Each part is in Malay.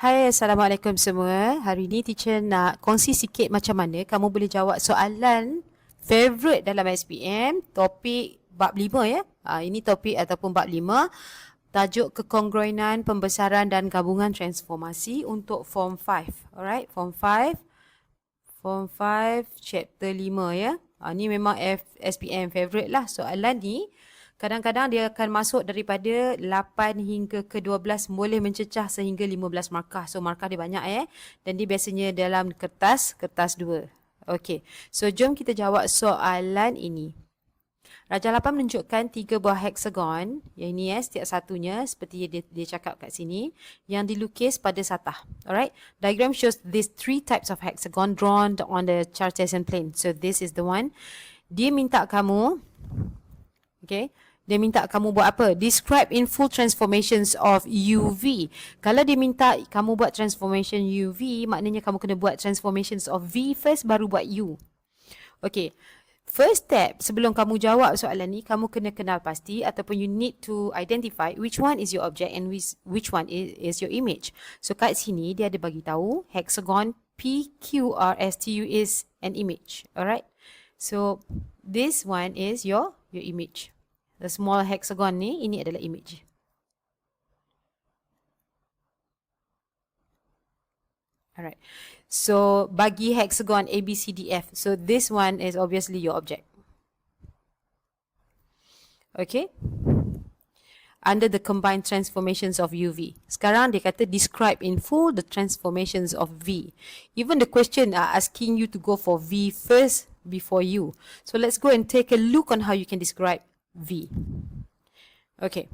Hai, Assalamualaikum semua. Hari ini teacher nak kongsi sikit macam mana kamu boleh jawab soalan favorite dalam SPM, topik bab 5 ya. Ha, ini topik ataupun bab 5, tajuk kekongruenan pembesaran dan gabungan transformasi untuk form 5. Alright, form 5. Form 5 chapter 5 ya. Ha, ini memang F, SPM favorite lah soalan ni. Kadang-kadang dia akan masuk daripada 8 hingga ke 12 boleh mencecah sehingga 15 markah. So markah dia banyak eh. Dan dia biasanya dalam kertas, kertas 2. Okey. So jom kita jawab soalan ini. Raja 8 menunjukkan tiga buah hexagon. Yang ini eh, setiap satunya seperti dia, dia cakap kat sini. Yang dilukis pada satah. Alright. Diagram shows these three types of hexagon drawn on the Cartesian plane. So this is the one. Dia minta kamu, okay, dia minta kamu buat apa? Describe in full transformations of UV. Kalau dia minta kamu buat transformation UV, maknanya kamu kena buat transformations of V first baru buat U. Okay. First step sebelum kamu jawab soalan ni, kamu kena kenal pasti ataupun you need to identify which one is your object and which, which one is, is your image. So kat sini dia ada bagi tahu hexagon PQRSTU is an image. Alright. So this one is your your image the small hexagon ni, ini adalah image. Alright. So, bagi hexagon A, B, C, D, F. So, this one is obviously your object. Okay. Under the combined transformations of UV. Sekarang dia kata describe in full the transformations of V. Even the question are asking you to go for V first before U. So, let's go and take a look on how you can describe V. Okay.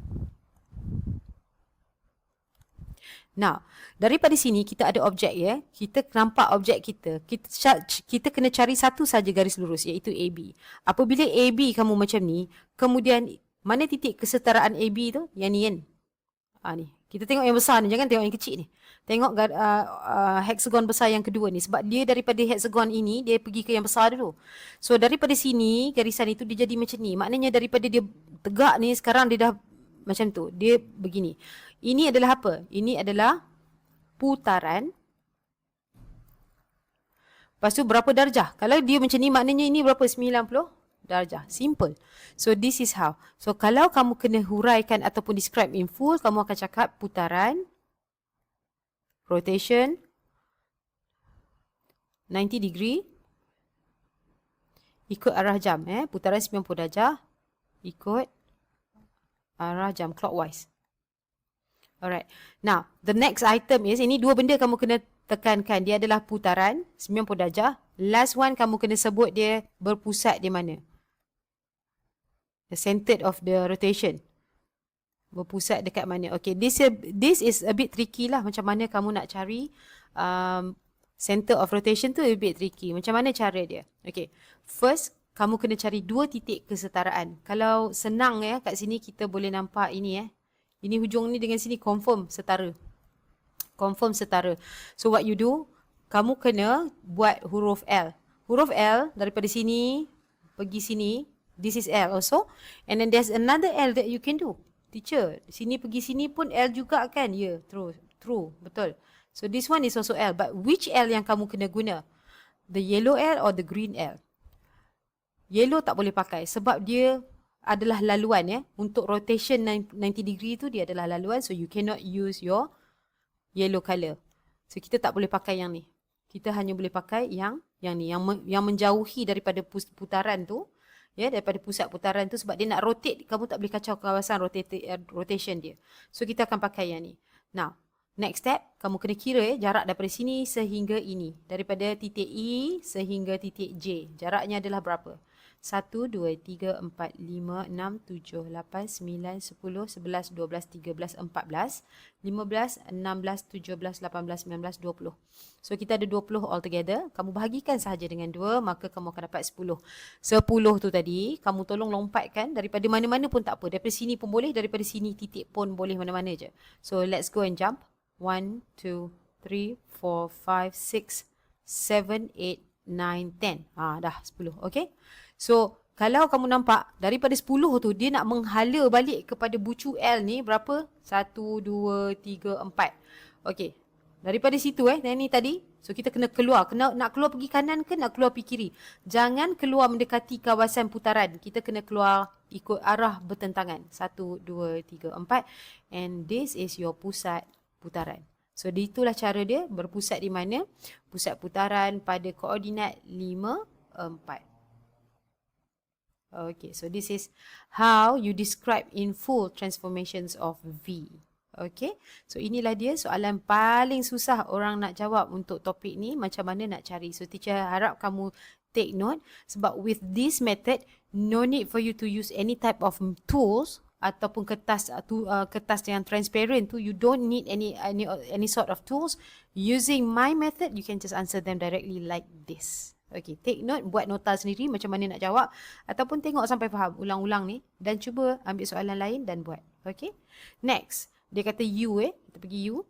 Now, daripada sini kita ada objek ya. Kita nampak objek kita. Kita kita kena cari satu saja garis lurus iaitu AB. Apabila AB kamu macam ni, kemudian mana titik kesetaraan AB tu? Yang ni kan? Ah ni. Kita tengok yang besar ni, jangan tengok yang kecil ni. Tengok uh, uh, hexagon besar yang kedua ni sebab dia daripada hexagon ini dia pergi ke yang besar dulu. So daripada sini garisan itu dia jadi macam ni. Maknanya daripada dia tegak ni sekarang dia dah macam tu. Dia begini. Ini adalah apa? Ini adalah putaran. Lepas tu berapa darjah? Kalau dia macam ni maknanya ini berapa? 90 darjah. Simple. So this is how. So kalau kamu kena huraikan ataupun describe in full, kamu akan cakap putaran rotation 90 degree ikut arah jam eh putaran 90 darjah ikut arah jam clockwise alright now the next item is ini dua benda kamu kena tekankan dia adalah putaran 90 darjah last one kamu kena sebut dia berpusat di mana the center of the rotation berpusat dekat mana. Okay, this this is a bit tricky lah. Macam mana kamu nak cari um, center of rotation tu a bit tricky. Macam mana cara dia? Okay, first kamu kena cari dua titik kesetaraan. Kalau senang ya, kat sini kita boleh nampak ini eh. Ini hujung ni dengan sini confirm setara. Confirm setara. So what you do, kamu kena buat huruf L. Huruf L daripada sini pergi sini, this is L also. And then there's another L that you can do teacher, sini pergi sini pun L juga kan? Ya, yeah, true. True, betul. So this one is also L. But which L yang kamu kena guna? The yellow L or the green L? Yellow tak boleh pakai sebab dia adalah laluan ya. Untuk rotation 90 degree tu dia adalah laluan. So you cannot use your yellow color. So kita tak boleh pakai yang ni. Kita hanya boleh pakai yang yang ni. Yang, yang menjauhi daripada putaran tu ya daripada pusat putaran tu sebab dia nak rotate kamu tak boleh kacau kawasan rotate, uh, rotation dia. So kita akan pakai yang ni. Now next step kamu kena kira ya jarak daripada sini sehingga ini. Daripada titik E sehingga titik J. Jaraknya adalah berapa 1, 2, 3, 4, 5, 6, 7, 8, 9, 10, 11, 12, 13, 14, 15, 16, 17, 18, 19, 20. So kita ada 20 all together. Kamu bahagikan sahaja dengan 2, maka kamu akan dapat 10. 10 tu tadi, kamu tolong lompatkan daripada mana-mana pun tak apa. Daripada sini pun boleh, daripada sini titik pun boleh mana-mana je. So let's go and jump. 1, 2, 3, 4, 5, 6, 7, 8, 9, 10. Ah, dah 10. Okay. So, kalau kamu nampak daripada 10 tu dia nak menghala balik kepada bucu L ni berapa? 1 2 3 4. Okey. Daripada situ eh, yang ni tadi. So kita kena keluar. Kena, nak keluar pergi kanan ke nak keluar pergi kiri. Jangan keluar mendekati kawasan putaran. Kita kena keluar ikut arah bertentangan. Satu, dua, tiga, empat. And this is your pusat putaran. So itulah cara dia berpusat di mana. Pusat putaran pada koordinat lima, empat. Okay, so this is how you describe in full transformations of V. Okay, so inilah dia soalan paling susah orang nak jawab untuk topik ni macam mana nak cari. So teacher harap kamu take note sebab with this method no need for you to use any type of tools ataupun kertas uh, tu uh, kertas yang transparent tu you don't need any any any sort of tools using my method you can just answer them directly like this. Okay, take note, buat nota sendiri macam mana nak jawab ataupun tengok sampai faham ulang-ulang ni dan cuba ambil soalan lain dan buat. Okay, next. Dia kata U eh. Kita pergi U.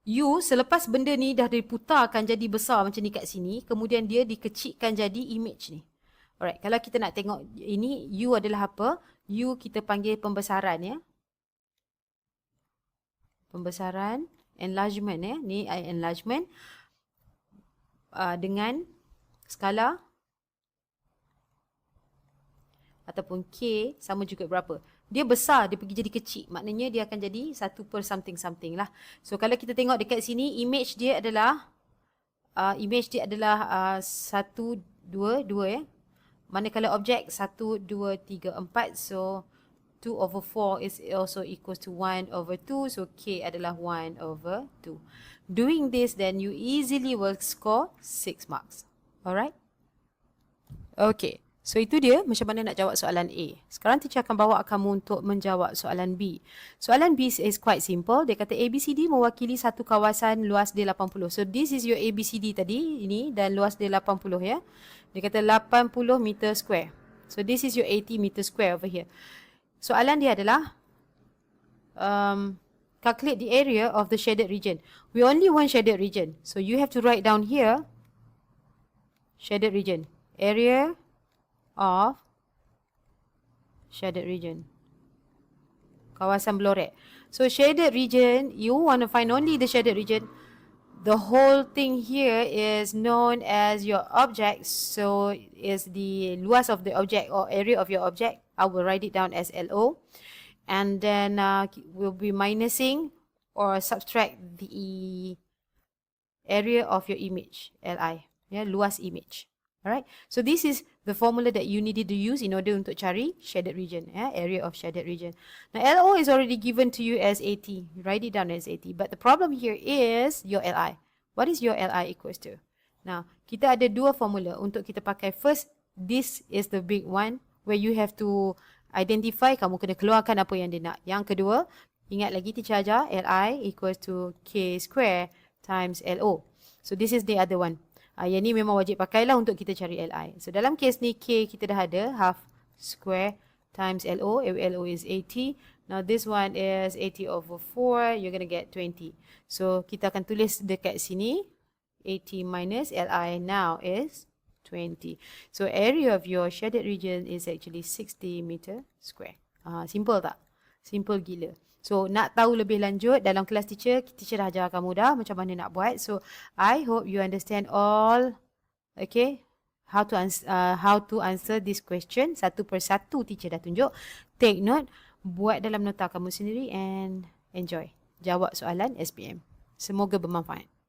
U selepas benda ni dah diputarkan jadi besar macam ni kat sini. Kemudian dia dikecilkan jadi image ni. Alright. Kalau kita nak tengok ini U adalah apa? U kita panggil pembesaran ya. Pembesaran. Enlargement ya. Ni enlargement. Uh, dengan skala ataupun K sama juga berapa? dia besar dia pergi jadi kecil. Maknanya dia akan jadi satu per something something lah. So kalau kita tengok dekat sini image dia adalah uh, image dia adalah uh, satu dua dua ya manakala objek satu dua tiga empat. So 2 over 4 is also equals to 1 over 2 so k adalah 1 over 2 doing this then you easily will score 6 marks alright okay So itu dia macam mana nak jawab soalan A. Sekarang teacher akan bawa kamu untuk menjawab soalan B. Soalan B is quite simple. Dia kata ABCD mewakili satu kawasan luas dia 80. So this is your ABCD tadi ini dan luas dia 80 ya. Dia kata 80 meter square. So this is your 80 meter square over here. Soalan dia adalah um, calculate the area of the shaded region. We only want shaded region. So you have to write down here shaded region. Area of shaded region. Kawasan Blorek. So shaded region, you want to find only the shaded region. The whole thing here is known as your object. So is the luas of the object or area of your object. I will write it down as LO. And then uh, we'll be minusing or subtract the area of your image, Li. Yeah, luas image. Alright. So this is the formula that you needed to use in order untuk cari shaded region, yeah, area of shaded region. Now LO is already given to you as 80. Write it down as 80. But the problem here is your LI. What is your LI equals to? Now, kita ada dua formula untuk kita pakai. First, this is the big one where you have to identify kamu kena keluarkan apa yang dia nak. Yang kedua, ingat lagi teacher ajar LI equals to K square times LO. So this is the other one. Uh, yang ni memang wajib pakailah untuk kita cari Li. So dalam kes ni K kita dah ada half square times LO. LO is 80. Now this one is 80 over 4. You're going to get 20. So kita akan tulis dekat sini. 80 minus Li now is 20. So area of your shaded region is actually 60 meter square. Uh, simple tak? Simple gila. So nak tahu lebih lanjut dalam kelas teacher, teacher dah ajar kamu dah macam mana nak buat. So I hope you understand all okay how to answer, uh, how to answer this question satu per satu teacher dah tunjuk. Take note, buat dalam nota kamu sendiri and enjoy. Jawab soalan SPM. Semoga bermanfaat.